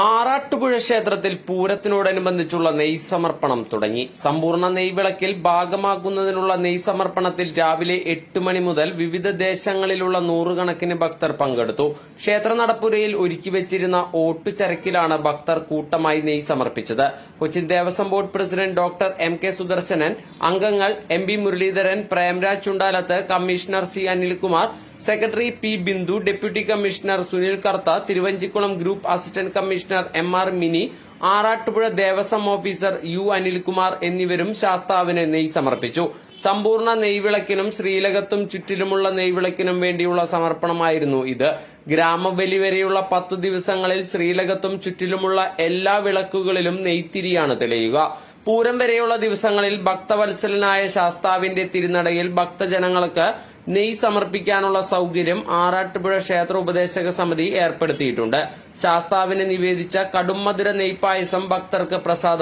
ആറാട്ടുപുഴ ക്ഷേത്രത്തിൽ പൂരത്തിനോടനുബന്ധിച്ചുള്ള നെയ് സമർപ്പണം തുടങ്ങി. സമ്പൂർണ നെയ്വിളക്കിൽ ഭാഗമാകുന്നതിനുള്ള നെയ് സമർപ്പണത്തിൽ രാവിലെ എട്ട് മണി മുതൽ വിവിധ ദേശങ്ങളിലുള്ള നൂറുകണക്കിന് ഭക്തർ പങ്കെടുത്തു. ക്ഷേത്ര നടപ്പുരയിൽ ഒരുക്കിവെച്ചിരുന്ന ഓട്ടുചരക്കിലാണ് ഭക്തർ കൂട്ടമായി നെയ് സമർപ്പിച്ചത് Cochin Devaswom board president doctor M K Sudarsanan അംഗങ്ങൾ M B Muraleedharan Premraj Chundalath commissioner C Anilkumar secretary P Bindu deputy commissioner Sunil Kartha Thiruvanchikulam group assistant commissioner M R Mini Arattupuzha Devaswom officer U Anilkumar എന്നിവരും ശാസ്താവിന് നെയ് സമർപ്പിച്ചു. സമ്പൂർണ നെയ്വിളക്കിനും ശ്രീലകത്തും ചുറ്റിലുമുള്ള നെയ്വിളക്കിനും വേണ്ടിയുള്ള സമർപ്പണമായിരുന്നു ഇത്. ഗ്രാമബലി വരെയുള്ള പത്തു ദിവസങ്ങളിൽ ശ്രീലകത്തും ചുറ്റിലുമുള്ള എല്ലാ വിളക്കുകളിലും നെയ്ത്തിരിയാണ് തെളിയുക. പൂരം വരെയുള്ള ദിവസങ്ങളിൽ ഭക്തവത്സലനായ ശാസ്താവിന്റെ തിരുനടയിൽ ഭക്തജനങ്ങൾക്ക് നെയ് സമർപ്പിക്കാനുള്ള സൗകര്യം ആറാട്ടുപുഴ ക്ഷേത്ര ഉപദേശക സമിതി ഏർപ്പെടുത്തിയിട്ടുണ്ട്. ശാസ്താവിന് നിവേദിച്ച കടുംമധുര നെയ്പായസം ഭക്തർക്ക് പ്രസാദം